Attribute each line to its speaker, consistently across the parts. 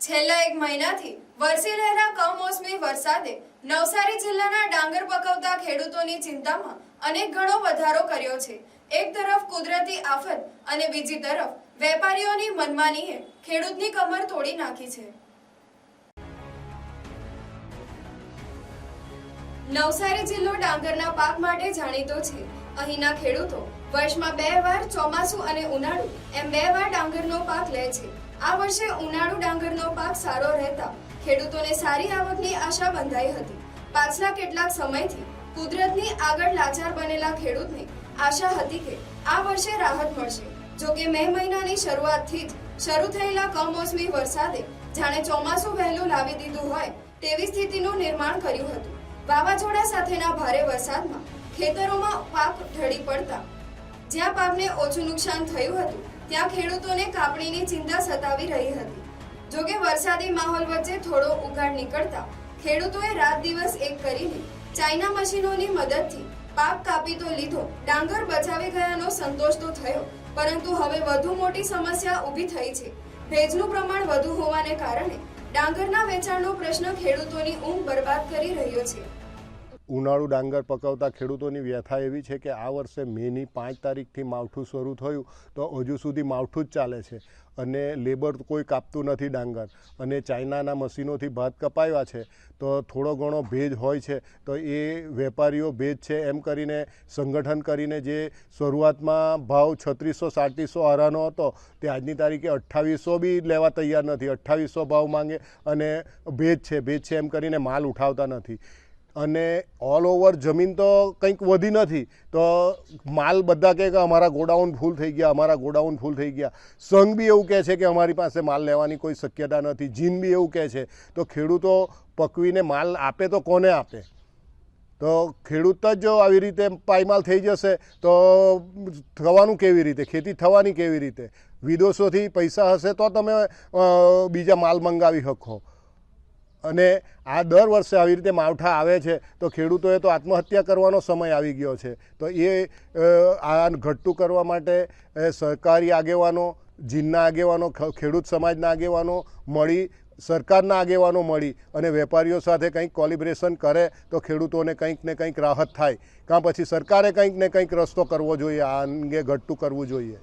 Speaker 1: છેલ્લા એક મહિનાથી વરસી રહેલા કમોસમી વરસાદે નવસારી જિલ્લાના ડાંગર પકવતા ખેડૂતોની ચિંતામાં અનેક ઘણો વધારો કર્યો છે. એક તરફ કુદરતી આફત અને બીજી તરફ વેપારીઓની મનમાનીએ ખેડૂતની કમર તોડી નાખી છે. નવસારી જિલ્લો ડાંગરના પાક માટે જાણીતો છે અહીંના ખેડૂતો વર્ષમાં બે વાર ચોમાસું અને ઉનાળુ એમ બે વાર ડાંગરનો પાક લે છે. આ વર્ષે ઉનાળુ ડાંગરનો પાક સારો રહેતા ખેડૂતોને સારી આવકની આશા બંધાઈ હતી. પાછલા કેટલાક સમયથી કુદરતની આગળ લાચાર બનેલા ખેડૂતને આશા હતી કે આ વર્ષે રાહત મળશે. જો કે મે મહિનાની શરૂઆતથી જ શરૂ થયેલા કમોસમી વરસાદે જાણે ચોમાસું વહેલું લાવી દીધું હોય તેવી સ્થિતિનું નિર્માણ કર્યું હતું. વાવાઝોડા સાથેના ભારે વરસાદમાં ખેતરોમાં પાક ઢળી પડતા. જ્યાં પાકને ઓછું નુકસાન થયું હતું, ત્યાં ખેડૂતોને કાપણીની ચિંતા સતાવી રહી હતી. જોકે વરસાદી માહોલ વચ્ચે થોડો ઉઘાડ નીકળતા, ખેડૂતોએ રાત દિવસ એક કરીને ચાઇના મશીનોની મદદથી પાક કાપી તો લીધો, ડાંગર બચાવી ગયાનો સંતોષ તો થયો, પરંતુ હવે વધુ મોટી સમસ્યા ઊભી થઈ છે. ભેજનું પ્રમાણ વધુ હોવાને કારણે ડાંગરના વેચાણનો પ્રશ્ન ખેડૂતોની ઊંઘ બરબાદ કરી રહ્યો છે.
Speaker 2: ઉનાળુ ડાંગર પકવતા ખેડૂતોની વ્યથા એવી છે કે આ વર્ષે મેની પાંચ તારીખથી માવઠું શરૂ થયું તો હજુ સુધી માવઠું જ ચાલે છે અને લેબર કોઈ કાપતું નથી ડાંગર અને ચાઇનાના મશીનોથી ભાત કપાયા છે તો થોડો ઘણો ભેજ હોય છે તો એ વેપારીઓ ભેજ છે એમ કરીને સંગઠન કરીને જે શરૂઆતમાં ભાવ છત્રીસો, સાડત્રીસો હરાનો હતો તે આજની તારીખે અઠ્ઠાવીસો બી લેવા તૈયાર નથી. અઠ્ઠાવીસો ભાવ માંગે અને ભેજ છે ભેજ છે એમ કરીને માલ ઉઠાવતા નથી. અને ઓલ ઓવર જમીન તો કંઈક વધી નથી. તો માલ બધા કહે કે અમારા ગોડાઉન ફૂલ થઈ ગયા, અમારા ગોડાઉન ફૂલ થઈ ગયા. સંઘ બી એવું કહે છે કે અમારી પાસે માલ લેવાની કોઈ શક્યતા નથી. જીન બી એવું કહે છે. તો ખેડૂતો પકવીને માલ આપે તો કોને આપે? તો ખેડૂત જ જો આવી રીતે પાયમાલ થઈ જશે તો થવાનું કેવી રીતે? ખેતી થવાની કેવી રીતે? વિદેશોથી પૈસા હશે તો તમે બીજા માલ મંગાવી શકો. અને આ દર વર્ષે આવી રીતે માવઠા આવે છે, તો ખેડૂતોએ તો આત્મહત્યા કરવાનો સમય આવી ગયો છે. તો એ આ ઘટતું કરવા માટે સરકારી આગેવાનો, જીનના આગેવાનો ખેડૂત સમાજના આગેવાનો મળી, સરકારના આગેવાનો મળી અને વેપારીઓ સાથે કંઈક કોલિબ્રેશન કરે, તો ખેડૂતોને કંઈક ને કંઈક રાહત થાય. કાં પછી સરકારે કંઈક ને કંઈક રસ્તો કરવો જોઈએ, આ અંગે ઘટતું કરવું જોઈએ.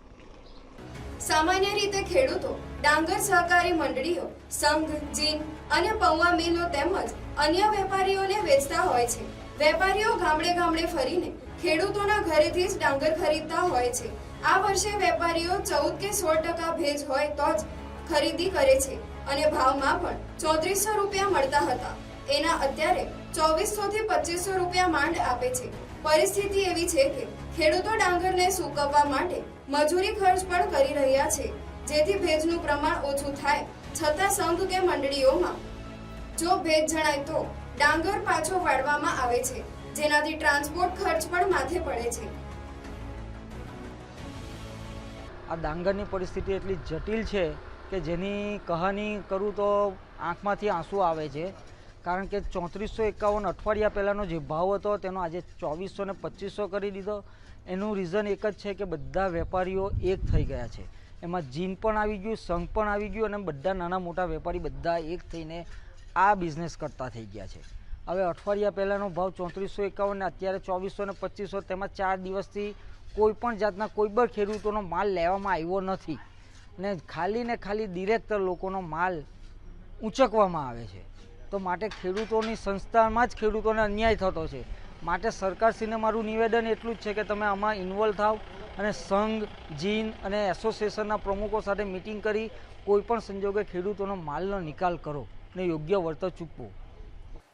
Speaker 1: સામાન્ય રીતે ખેડૂતો, ડાંગર સહકારી મંડળીઓ, સંઘ જીન અને પૌવા મિલો તેમજ અન્ય વેપારીઓને વેચતા હોય છે. વેપારીઓ ગામડે ગામડે ફરીને ખેડૂતોના ઘરેથી જ ડાંગર ખરીદતા હોય છે. આ વર્ષે વેપારીઓ ચૌદ કે સોળ ટકા ભેજ હોય તો જ ખરીદી કરે છે અને ભાવમાં પણ ચોત્રીસો રૂપિયા મળતા હતા. એના અત્યારે ચોવીસો થી પચીસો રૂપિયા માંડ આપે છે. પરિસ્થિતિ એવી છે કે ખેડૂતો ડાંગરને સૂકવવા માટે મજૂરી ખર્ચ પણ કરી રહ્યા છે. જેથી ભેજનું પ્રમાણ ઓછું થાય, છતાં સંઘ કે મંડળીઓમાં જો ભેજ જણાય તો ડાંગર પાછો વાળવામાં આવે છે. જેનાથી ટ્રાન્સપોર્ટ ખર્ચ પણ માથે પડે છે.
Speaker 3: આ ડાંગરની પરિસ્થિતિ એટલી જટિલ છે કે જેની કહાની કરું તો આંખમાંથી આંસુ આવે છે. કારણ કે ચોત્રીસો એકાવન અઠવાડિયા પહેલાંનો જે ભાવ હતો, તેનો આજે ચોવીસો ને પચીસો કરી દીધો. એનું રીઝન એક જ છે કે બધા વેપારીઓ એક થઈ ગયા છે. એમાં જીન પણ આવી ગયું, સંઘ પણ આવી ગયું અને બધા નાના મોટા વેપારી બધા એક થઈને આ બિઝનેસ કરતા થઈ ગયા છે. હવે અઠવાડિયા પહેલાંનો ભાવ ચોત્રીસો એકાવન અત્યારે ચોવીસો ને પચીસો, તેમાં ચાર દિવસથી કોઈ પણ જાતના કોઈ પણ ખેડૂતોનો માલ લેવામાં આવ્યો નથી. ને ખાલી ને ખાલી ડિરેક્ટર લોકોનો માલ ઊંચકવામાં આવે છે. તો માટે ખેડૂતોની સંસ્થામાં જ ખેડૂતોને અન્યાય થતો છે. માટે સરકારશ્રીને મારું નિવેદન એટલું જ છે કે તમે આમાં ઇન્વોલ્વ થાવ અને સંઘ, જીન અને એસોસિએશનના પ્રમુખો સાથે મિટિંગ કરી કોઈપણ સંજોગે ખેડૂતોનો માલનો નિકાલ કરો ને યોગ્ય વળતર ચૂકવો.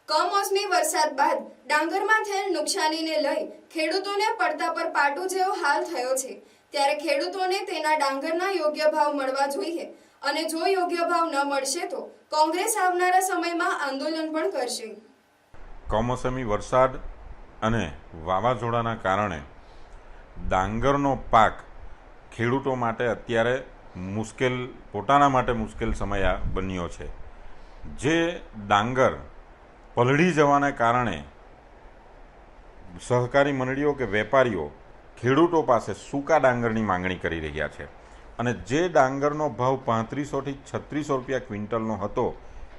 Speaker 1: કમોસમી વરસાદ બાદ ડાંગરમાં થયેલ નુકસાનીને લઈ ખેડૂતોને પડતા પર પાટું જેવો હાલ થયો છે. ત્યારે ખેડૂતોને તેના ડાંગરના યોગ્ય ભાવ મળવા જોઈએ. અને જો યોગ્ય ભાવ ન મળશે તો કોંગ્રેસ આવનારા સમયમાં આંદોલન પણ કરશે.
Speaker 4: કમોસમી વરસાદ અને વાવાઝોડાના કારણે ડાંગરનો પાક ખેડૂતો માટે અત્યારે મુશ્કેલ, પોતાના માટે મુશ્કેલ સમય બન્યો છે. જે ડાંગર પલળી જવાને કારણે સહકારી મંડળીઓ કે વેપારીઓ ખેડૂતો પાસે સૂકા ડાંગરની માંગણી કરી રહ્યા છે. અને જે ડાંગરનો ભાવ પાંત્રીસોથી છત્રીસો રૂપિયા ક્વિન્ટલનો હતો,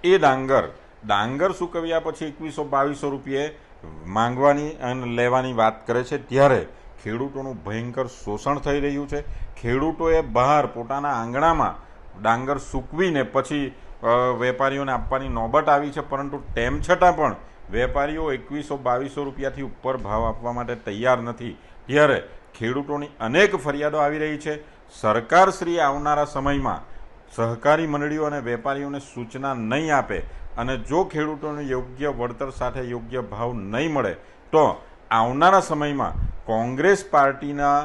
Speaker 4: એ ડાંગર ડાંગર સૂકવ્યા પછી એકવીસો બાવીસો રૂપિયે માંગવાની અને લેવાની વાત કરે છે, ત્યારે ખેડૂતોનું ભયંકર શોષણ થઈ રહ્યું છે. ખેડૂતોએ બહાર પોતાના આંગણામાં ડાંગર સૂકવીને પછી વેપારીઓને આપવાની નોબત આવી છે, પરંતુ તેમ છતાં પણ વેપારીઓ એકવીસો બાવીસો રૂપિયાથી ઉપર ભાવ આપવા માટે તૈયાર નથી. ત્યારે ખેડૂતોની અનેક ફરિયાદો આવી રહી છે. સરકારશ્રી આવનારા સમયમાં સહકારી મંડળીઓ અને વેપારીઓને સૂચના નહીં આપે અને જો ખેડૂતોને યોગ્ય વળતર સાથે યોગ્ય ભાવ નહીં મળે, તો આવનારા સમયમાં કોંગ્રેસ પાર્ટીના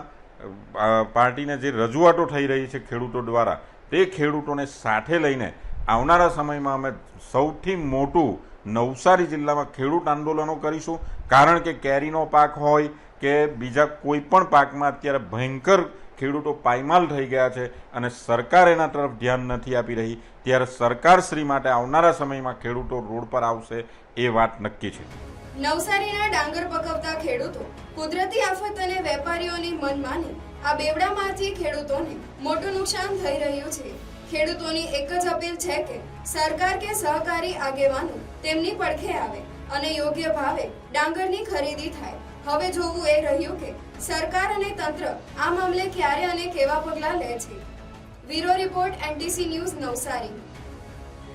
Speaker 4: પાર્ટીને જે રજૂઆતો થઈ રહી છે ખેડૂતો દ્વારા, તે ખેડૂતોને સાથે લઈને આવનારા સમયમાં અમે સૌથી મોટું નવસારી જિલ્લામાં ખેડૂત આંદોલનો કરીશું. કારણ કે કેરીનો પાક હોય કે બીજા કોઈ પણ પાકમાં અત્યારે ભયંકર ખેડૂતો પાયમાલ થઈ ગયા છે અને સરકાર એના તરફ ધ્યાન નથી આપી રહી, ત્યારે સરકાર શ્રી માટે આવનારા સમયમાં ખેડૂતો રોડ પર આવશે એ વાત નક્કી છે.
Speaker 1: નવસારીના ડાંગર પકવતા ખેડૂતો કુદરતી આફત અને વેપારીઓની મનમાની આ બેવડામાંથી ખેડૂતોને મોટું નુકસાન થઈ રહ્યું છે. ખેડૂતોની એક જ અપીલ છે કે સરકાર કે સહકારી આગેવાનો તેમની પડખે આવે. અને યોગ્ય ભાવે ડાંગરની ખરીદી થાય. હવે જોવું એ રહ્યું કે સરકાર અને તંત્ર આ મામલે ક્યારે અને કેવા પગલાં લે છે? વીરો રિપોર્ટ એનટીસી ન્યૂઝ નવસારી.